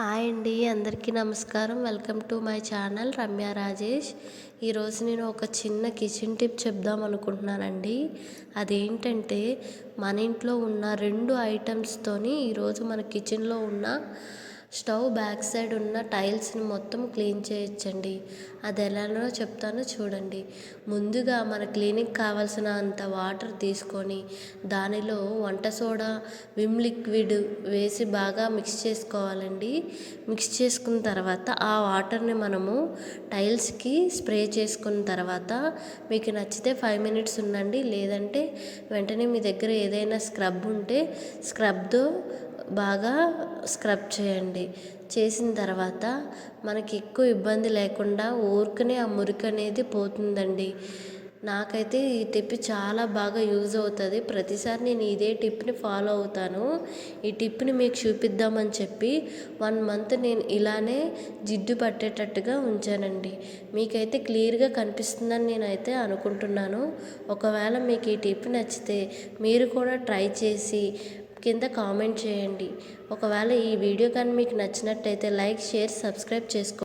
Hi అండి అందరికీ నమస్కారం. Welcome to my channel Ramya Rajesh. ఈరోజు నేను ఒక చిన్న కిచెన్ టిప్ చెప్దాం అనుకుంటున్నానండి. అదేంటంటే మన ఇంట్లో ఉన్న రెండు ఐటమ్స్తోని ఈరోజు మన కిచెన్లో ఉన్న స్టవ్ బ్యాక్ సైడ్ ఉన్న టైల్స్ని మొత్తం క్లీన్ చేయొచ్చండి. అది ఎలానో చెప్తాను చూడండి. ముందుగా మన క్లీనింగ్ కావాల్సిన అంత వాటర్ తీసుకొని దానిలో వంట సోడా విమ్ లిక్విడ్ వేసి బాగా మిక్స్ చేసుకోవాలండి. మిక్స్ చేసుకున్న తర్వాత ఆ వాటర్ని మనము టైల్స్కి స్ప్రే చేసుకున్న తర్వాత మీకు నచ్చితే ఫైవ్ మినిట్స్ ఉండండి. లేదంటే వెంటనే మీ దగ్గర ఏదైనా స్క్రబ్ ఉంటే స్క్రబ్తో బాగా స్క్రబ్ చేయండి. చేసిన తర్వాత మనకి ఎక్కువ ఇబ్బంది లేకుండా ఊరికనే ఆ మురికి అనేది పోతుందండి. నాకైతే ఈ టిప్ చాలా బాగా యూజ్ అవుతుంది. ప్రతిసారి నేను ఇదే టిప్ని ఫాలో అవుతాను. ఈ టిప్ని మీకు చూపిద్దామని చెప్పి వన్ మంత్ నేను ఇలానే జిడ్డు పట్టేటట్టుగా ఉంచానండి. మీకైతే క్లియర్గా కనిపిస్తుందని నేనైతే అనుకుంటున్నాను. ఒకవేళ మీకు ఈ టిప్ నచ్చితే మీరు కూడా ట్రై చేసి కింద కామెంట్ చేయండి. ఒకవేళ ఈ వీడియో కానీ మీకు నచ్చినట్టయితే లైక్ షేర్ సబ్స్క్రైబ్ చేసుకో